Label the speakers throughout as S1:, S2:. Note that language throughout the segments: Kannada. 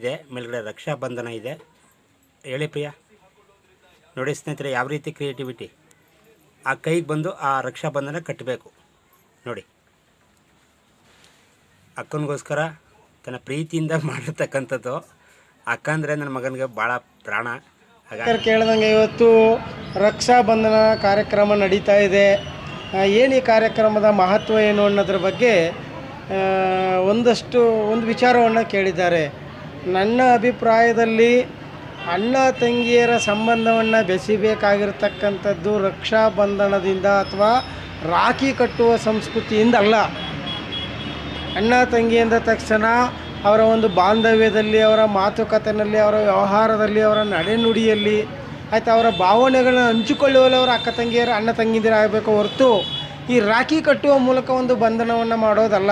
S1: ಇದೆ, ಮೇಲ್ಗಡೆ ರಕ್ಷಾ ಬಂಧನ ಇದೆ. ಹೇಳಿ ಪ್ರಿಯ. ನೋಡಿ ಸ್ನೇಹಿತರೆ, ಯಾವ ರೀತಿ ಕ್ರಿಯೇಟಿವಿಟಿ ಆ ಕೈಗೆ ಬಂದು ಆ ರಕ್ಷಾ ಬಂಧನ ಕಟ್ಟಬೇಕು ನೋಡಿ. ಅಕ್ಕನಿಗೋಸ್ಕರ ತನ್ನ ಪ್ರೀತಿಯಿಂದ ಮಾಡಿರ್ತಕ್ಕಂಥದ್ದು. ಅಕ್ಕ ಅಂದರೆ ನನ್ನ ಮಗನಿಗೆ ಭಾಳ ಪ್ರಾಣ. ಹಾಗಾಗಿ
S2: ಕೇಳ್ದಂಗೆ ಇವತ್ತು ರಕ್ಷಾ ಬಂಧನ ಕಾರ್ಯಕ್ರಮ ನಡೀತಾ ಇದೆ. ಏನು ಈ ಕಾರ್ಯಕ್ರಮದ ಮಹತ್ವ ಏನು ಅನ್ನೋದ್ರ ಬಗ್ಗೆ ಒಂದಷ್ಟು, ಒಂದು ವಿಚಾರವನ್ನು ಕೇಳಿದ್ದಾರೆ. ನನ್ನ ಅಭಿಪ್ರಾಯದಲ್ಲಿ ಅಣ್ಣ ತಂಗಿಯರ ಸಂಬಂಧವನ್ನು ಬೆಸಿಬೇಕಾಗಿರ್ತಕ್ಕಂಥದ್ದು ರಕ್ಷಾ ಬಂಧನದಿಂದ ಅಥವಾ ರಾಖಿ ಕಟ್ಟುವ ಸಂಸ್ಕೃತಿಯಿಂದ ಅಲ್ಲ. ಅಣ್ಣ ತಂಗಿ ಅಂದ ತಕ್ಷಣ ಅವರ ಒಂದು ಬಾಂಧವ್ಯದಲ್ಲಿ, ಅವರ ಮಾತುಕತೆಯಲ್ಲಿ ಅವರ ವ್ಯವಹಾರದಲ್ಲಿ, ಅವರ ನಡೆನುಡಿಯಲ್ಲಿ, ಆಯ್ತು ಅವರ ಭಾವನೆಗಳನ್ನ ಹಂಚಿಕೊಳ್ಳುವಲ್ಲಿ ಅವರ ಅಕ್ಕ ತಂಗಿಯರ ಅಣ್ಣ ತಂಗಿದಿರ ಆಗಬೇಕು ಹೊರತು ಈ ರಾಖಿ ಕಟ್ಟುವ ಮೂಲಕ ಒಂದು ಬಂಧನವನ್ನು ಮಾಡೋದಲ್ಲ.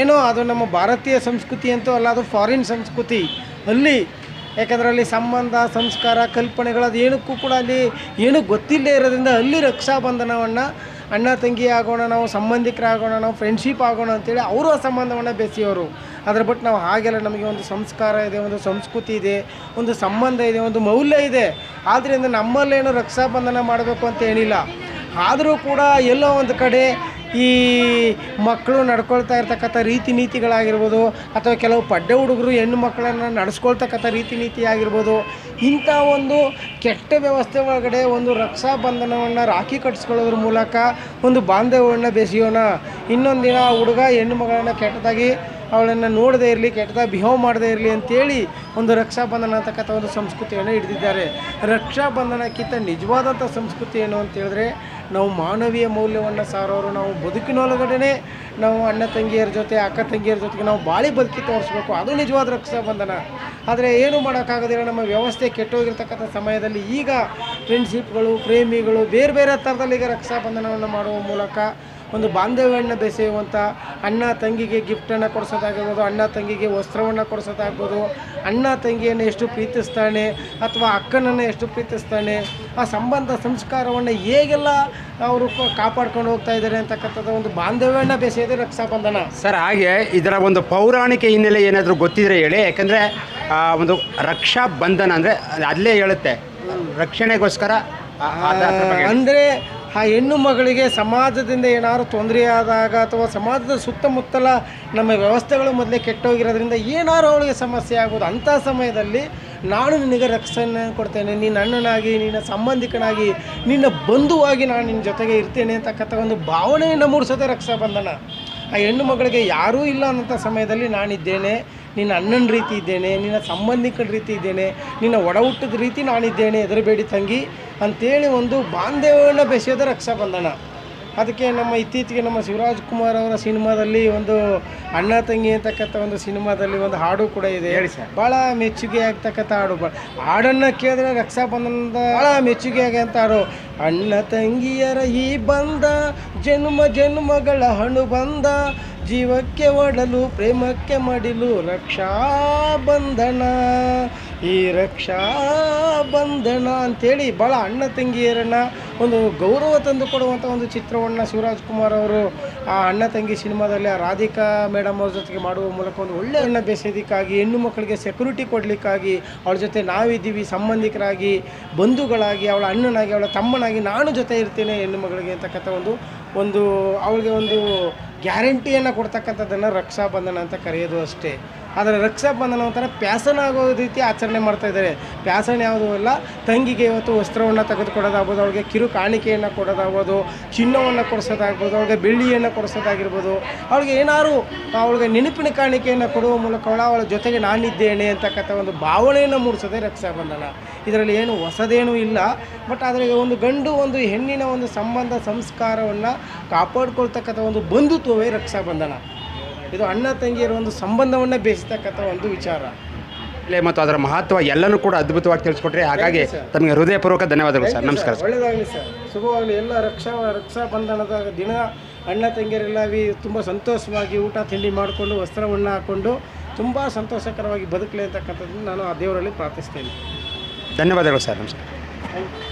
S2: ಏನೋ ಅದು ನಮ್ಮ ಭಾರತೀಯ ಸಂಸ್ಕೃತಿ ಅಂತೂ ಅಲ್ಲ, ಅದು ಫಾರಿನ್ ಸಂಸ್ಕೃತಿ. ಅಲ್ಲಿ ಯಾಕಂದ್ರೆ ಅಲ್ಲಿ ಸಂಬಂಧ, ಸಂಸ್ಕಾರ, ಕಲ್ಪನೆಗಳು ಅದು ಏನಕ್ಕೂ ಕೂಡ ಅಲ್ಲಿ ಏನೂ ಗೊತ್ತಿಲ್ಲದೆ ಇರೋದ್ರಿಂದ ಅಲ್ಲಿ ರಕ್ಷಾಬಂಧನವನ್ನು ಅಣ್ಣ ತಂಗಿ ಆಗೋಣ, ನಾವು ಸಂಬಂಧಿಕರಾಗೋಣ, ನಾವು ಫ್ರೆಂಡ್ಶಿಪ್ ಆಗೋಣ ಅಂತೇಳಿ ಅವರು ಆ ಸಂಬಂಧವನ್ನು ಬೆಸೆಯೋರು. ಅದ್ರ ಬಟ್ ನಾವು ಹಾಗೆಲ್ಲ ನಮಗೆ ಒಂದು ಸಂಸ್ಕಾರ ಇದೆ, ಒಂದು ಸಂಸ್ಕೃತಿ ಇದೆ, ಒಂದು ಸಂಬಂಧ ಇದೆ, ಒಂದು ಮೌಲ್ಯ ಇದೆ. ಆದ್ದರಿಂದ ನಮ್ಮಲ್ಲೇನು ರಕ್ಷಾಬಂಧನ ಮಾಡಬೇಕು ಅಂತ ಏನಿಲ್ಲ. ಆದರೂ ಕೂಡ ಎಲ್ಲೋ ಒಂದು ಕಡೆ ಈ ಮಕ್ಕಳು ನಡ್ಕೊಳ್ತಾ ಇರ್ತಕ್ಕಂಥ ರೀತಿ ನೀತಿಗಳಾಗಿರ್ಬೋದು ಅಥವಾ ಕೆಲವು ಪಡ್ಡೆ ಹುಡುಗರು ಹೆಣ್ಣು ಮಕ್ಕಳನ್ನು ನಡೆಸ್ಕೊಳ್ತಕ್ಕಂಥ ರೀತಿ ನೀತಿ ಆಗಿರ್ಬೋದು ಇಂಥ ಒಂದು ಕೆಟ್ಟ ವ್ಯವಸ್ಥೆ ಒಳಗಡೆ ಒಂದು ರಕ್ಷಾಬಂಧನವನ್ನು ರಾಖಿ ಕಟ್ಟಿಸ್ಕೊಳ್ಳೋದ್ರ ಮೂಲಕ ಒಂದು ಬಾಂಧವ್ಯವನ್ನ ಬೆಸೆಯೋಣ. ಇನ್ನೊಂದು ದಿನ ಆ ಹುಡುಗ ಹೆಣ್ಣು ಮಗಳನ್ನು ಕೆಟ್ಟದಾಗಿ ಅವಳನ್ನು ನೋಡದೇ ಇರಲಿ, ಕೆಟ್ಟದಾಗಿ ಬಿಹೇವ್ ಮಾಡದೇ ಇರಲಿ ಅಂತೇಳಿ ಒಂದು ರಕ್ಷಾಬಂಧನ ಅಂತಕ್ಕಂಥ ಒಂದು ಸಂಸ್ಕೃತಿಯನ್ನು ಹಿಡಿದಿದ್ದಾರೆ. ರಕ್ಷಾಬಂಧನಕ್ಕಿಂತ ನಿಜವಾದಂಥ ಸಂಸ್ಕೃತಿ ಏನು ಅಂತ ಹೇಳಿದ್ರೆ ನಾವು ಮಾನವೀಯ ಮೌಲ್ಯವನ್ನು ಸಾರೋರು, ನಾವು ಬದುಕಿನೊಳಗಡೆ ನಾವು ಅಣ್ಣ ತಂಗಿಯರ ಜೊತೆ, ಅಕ್ಕ ತಂಗಿಯರ ಜೊತೆಗೆ ನಾವು ಬಾಳಿ ಬದುಕಿ ತೋರಿಸ್ಬೇಕು. ಅದು ನಿಜವಾದ ರಕ್ಷಾಬಂಧನ. ಆದರೆ ಏನು ಮಾಡೋಕ್ಕಾಗೋದಿಲ್ಲ, ನಮ್ಮ ವ್ಯವಸ್ಥೆ ಕೆಟ್ಟೋಗಿರ್ತಕ್ಕಂಥ ಸಮಯದಲ್ಲಿ ಈಗ ಫ್ರೆಂಡ್ಶಿಪ್ಗಳು ಪ್ರೇಮಿಗಳು ಬೇರೆ ಬೇರೆ ಥರದಲ್ಲಿ ಈಗ ರಕ್ಷಾಬಂಧನವನ್ನು ಮಾಡುವ ಮೂಲಕ ಒಂದು ಬಾಂಧವ್ಯವನ್ನು ಬೆಸೆಯುವಂಥ ಅಣ್ಣ ತಂಗಿಗೆ ಗಿಫ್ಟನ್ನು ಕೊಡಿಸೋದಾಗಿರ್ಬೋದು ಅಣ್ಣ ತಂಗಿಗೆ ವಸ್ತ್ರವನ್ನು ಕೊಡಿಸೋದಾಗ್ಬೋದು ಅಣ್ಣ ತಂಗಿಯನ್ನು ಎಷ್ಟು ಪ್ರೀತಿಸ್ತಾನೆ ಅಥವಾ ಅಕ್ಕನನ್ನು ಎಷ್ಟು ಪ್ರೀತಿಸ್ತಾನೆ ಆ ಸಂಬಂಧ ಸಂಸ್ಕಾರವನ್ನು ಹೇಗೆಲ್ಲ ಅವರು ಕಾಪಾಡ್ಕೊಂಡು ಹೋಗ್ತಾ ಇದ್ದಾರೆ ಅಂತಕ್ಕಂಥದ್ದು ಒಂದು ಬಾಂಧವ್ಯವನ್ನು ಬೆಸೆಯೋದೇ ರಕ್ಷಾಬಂಧನ
S1: ಸರ್ ಹಾಗೆ ಇದರ ಒಂದು ಪೌರಾಣಿಕ ಹಿನ್ನೆಲೆ ಏನಾದರೂ ಗೊತ್ತಿದ್ರೆ ಹೇಳಿ ಯಾಕಂದರೆ ಒಂದು ರಕ್ಷಾ ಬಂಧನ ಅಂದರೆ ಅಲ್ಲೇ ಹೇಳುತ್ತೆ ರಕ್ಷಣೆಗೋಸ್ಕರ. ಅಂದರೆ
S2: ಆ ಹೆಣ್ಣು ಮಗಳಿಗೆ ಸಮಾಜದಿಂದ ಏನಾದ್ರು ತೊಂದರೆ ಆದಾಗ ಅಥವಾ ಸಮಾಜದ ಸುತ್ತಮುತ್ತಲ ನಮ್ಮ ವ್ಯವಸ್ಥೆಗಳು ಮೊದಲೇ ಕೆಟ್ಟೋಗಿರೋದ್ರಿಂದ ಏನಾದ್ರು ಅವಳಿಗೆ ಸಮಸ್ಯೆ ಆಗ್ಬೋದು ಅಂಥ ಸಮಯದಲ್ಲಿ ನಾನು ನಿನಗೆ ರಕ್ಷಣೆ ಕೊಡ್ತೇನೆ ನಿನ್ನ ಅಣ್ಣನಾಗಿ, ನಿನ್ನ ಸಂಬಂಧಿಕನಾಗಿ, ನಿನ್ನ ಬಂಧುವಾಗಿ ನಾನು ನಿನ್ನ ಜೊತೆಗೆ ಇರ್ತೇನೆ ಅಂತಕ್ಕಂಥ ಒಂದು ಭಾವನೆಯನ್ನು ಮೂಡಿಸೋದೇ ರಕ್ಷಾಬಂಧನ. ಆ ಹೆಣ್ಣು ಮಗಳಿಗೆ ಯಾರೂ ಇಲ್ಲ ಅನ್ನೋಂಥ ಸಮಯದಲ್ಲಿ ನಾನಿದ್ದೇನೆ. ನಿನ್ನ ಅಣ್ಣನ ರೀತಿ ಇದ್ದೇನೆ ನಿನ್ನ ಸಂಬಂಧಿಕರ ರೀತಿ ಇದ್ದೇನೆ ನಿನ್ನ ಒಡ ಹುಟ್ಟದ ರೀತಿ ನಾನಿದ್ದೇನೆ ಎದುರುಬೇಡಿ ತಂಗಿ. ಅಂತೇಳಿ ಒಂದು ಬಾಂಧವ್ಯವನ್ನು ಬೆಸೆಯೋದು ರಕ್ಷಾಬಂಧನ. ಅದಕ್ಕೆ ನಮ್ಮ ಇತ್ತೀಚೆಗೆ ನಮ್ಮ ಶಿವರಾಜ್ ಕುಮಾರ್ ಅವರ ಸಿನಿಮಾದಲ್ಲಿ ಒಂದು ಅಣ್ಣ ತಂಗಿ ಅಂತಕ್ಕಂಥ ಒಂದು ಸಿನಿಮಾದಲ್ಲಿ ಒಂದು ಹಾಡು ಕೂಡ ಇದೆ.
S1: ಹೇಳಿ ಸರ್.
S2: ಭಾಳ ಮೆಚ್ಚುಗೆ ಆಗ್ತಕ್ಕಂಥ ಹಾಡು. ಬ- ಹಾಡನ್ನು ಕೇಳಿದ್ರೆ ರಕ್ಷಾಬಂಧನದ ಭಾಳ ಮೆಚ್ಚುಗೆ ಆಗಂತ ಹಾಡು. ಅಣ್ಣ ತಂಗಿಯರ ಈ ಬಂದ ಜನ್ಮ ಜನ್ಮಗಳ ಹಣು ಬಂದ ಜೀವಕ್ಕೆ ಒಡಲು, ಪ್ರೇಮಕ್ಕೆ ಮಡಿಲು, ರಕ್ಷಾ ಬಂಧನ. ಈ ರಕ್ಷಾ ಬಂಧನ ಅಂತೇಳಿ ಭಾಳ ಅಣ್ಣ ತಂಗಿಯರನ್ನ ಒಂದು ಗೌರವ ತಂದು ಕೊಡುವಂಥ ಒಂದು ಚಿತ್ರವನ್ನು ಶಿವರಾಜ್ ಕುಮಾರ್ ಅವರು ಆ ಅಣ್ಣ ತಂಗಿ ಸಿನಿಮಾದಲ್ಲಿ ಆ ರಾಧಿಕಾ ಮೇಡಮ್ ಅವ್ರ ಜೊತೆಗೆ ಮಾಡುವ ಮೂಲಕ ಒಂದು ಒಳ್ಳೆಯ ಅಣ್ಣ ಬೆಸೆಯೋದಕ್ಕಾಗಿ ಹೆಣ್ಣು ಮಕ್ಕಳಿಗೆ ಸೆಕ್ಯೂರಿಟಿ ಕೊಡಲಿಕ್ಕಾಗಿ, ಅವಳ ಜೊತೆ ನಾವಿದ್ದೀವಿ, ಸಂಬಂಧಿಕರಾಗಿ, ಬಂಧುಗಳಾಗಿ, ಅವಳ ಅಣ್ಣನಾಗಿ, ಅವಳ ತಮ್ಮನಾಗಿ, ನಾನು ಜೊತೆ ಇರ್ತೇನೆ, ಹೆಣ್ಣು ಮಗಳಿಗೆ ಅಂತಕ್ಕಂಥ ಒಂದು ಒಂದು, ಅವಳಿಗೆ ಒಂದು ಗ್ಯಾರಂಟಿಯನ್ನು ಕೊಡ್ತಕ್ಕಂಥದ್ದನ್ನು ರಕ್ಷಾಬಂಧನ ಅಂತ ಕರೆಯೋದು ಅಷ್ಟೇ. ಆದರೆ ರಕ್ಷಾಬಂಧನ ಒಂಥರ ಪ್ಯಾಸನ್ ಆಗೋ ರೀತಿ ಆಚರಣೆ ಮಾಡ್ತಾ ಇದ್ದಾರೆ. ಪ್ಯಾಸನ್ ಯಾವುದೂ ಅಲ್ಲ, ತಂಗಿಗೆ ಇವತ್ತು ವಸ್ತ್ರವನ್ನು ತೆಗೆದುಕೊಡೋದಾಗ್ಬೋದು, ಅವಳಿಗೆ ಕಿರು ಕಾಣಿಕೆಯನ್ನು ಕೊಡೋದಾಗ್ಬೋದು, ಚಿನ್ನವನ್ನು ಕೊಡಿಸೋದಾಗ್ಬೋದು, ಅವಳಿಗೆ ಬೆಳ್ಳಿಯನ್ನು ಕೊಡಿಸೋದಾಗಿರ್ಬೋದು. ಅವಳಿಗೆ ಏನಾದ್ರು ಅವಳಿಗೆ ನೆನಪಿನ ಕಾಣಿಕೆಯನ್ನು ಕೊಡುವ ಮೂಲಕ ಅವಳ ಅವಳ ಜೊತೆಗೆ ನಾನಿದ್ದೇನೆ ಅಂತಕ್ಕಂಥ ಒಂದು ಭಾವನೆಯನ್ನು ಮೂಡಿಸೋದೇ ರಕ್ಷಾಬಂಧನ. ಇದರಲ್ಲಿ ಏನು ಹೊಸದೇನೂ ಇಲ್ಲ, ಬಟ್ ಆದರೆ ಒಂದು ಗಂಡು ಒಂದು ಹೆಣ್ಣಿನ ಒಂದು ಸಂಬಂಧ, ಸಂಸ್ಕಾರವನ್ನು ಕಾಪಾಡ್ಕೊಳ್ತಕ್ಕಂಥ ಒಂದು ಬಂಧುತ್ವವೇ ರಕ್ಷಾಬಂಧನ. ಇದು ಅಣ್ಣ ತಂಗಿಯರ ಒಂದು ಸಂಬಂಧವನ್ನು ಬೇಯಿಸ್ತಕ್ಕಂಥ ಒಂದು ವಿಚಾರ.
S1: ಇಲ್ಲೇ ಮತ್ತು ಅದರ ಮಹತ್ವ ಎಲ್ಲನೂ ಕೂಡ ಅದ್ಭುತವಾಗಿ ತಿಳಿಸ್ಕೊಟ್ರಿ. ಹಾಗಾಗಿ. ತಮಗೆ ಹೃದಯಪೂರ್ವಕ ಧನ್ಯವಾದಗಳು ಸರ್. ನಮಸ್ಕಾರ ಸರ್.
S2: ಒಳ್ಳೆಯದಾಗಲಿ ಸರ್. ಶುಭವಾಗಲಿ. ಎಲ್ಲ ರಕ್ಷಾ ರಕ್ಷಾಬಂಧನದ ದಿನ ಅಣ್ಣ ತಂಗಿಯರೆಲ್ಲ ತುಂಬ ಸಂತೋಷವಾಗಿ ಊಟ ತಿಂಡಿ ಮಾಡಿಕೊಂಡು ವಸ್ತ್ರವನ್ನು ಹಾಕ್ಕೊಂಡು ತುಂಬ ಸಂತೋಷಕರವಾಗಿ ಬದುಕಲಿ ಅಂತಕ್ಕಂಥದ್ದನ್ನು ನಾನು ಆ ದೇವರಲ್ಲಿ ಪ್ರಾರ್ಥಿಸ್ತೇನೆ.
S1: ಧನ್ಯವಾದಗಳು ಸರ್. ನಮಸ್ಕಾರ.
S2: Thank you.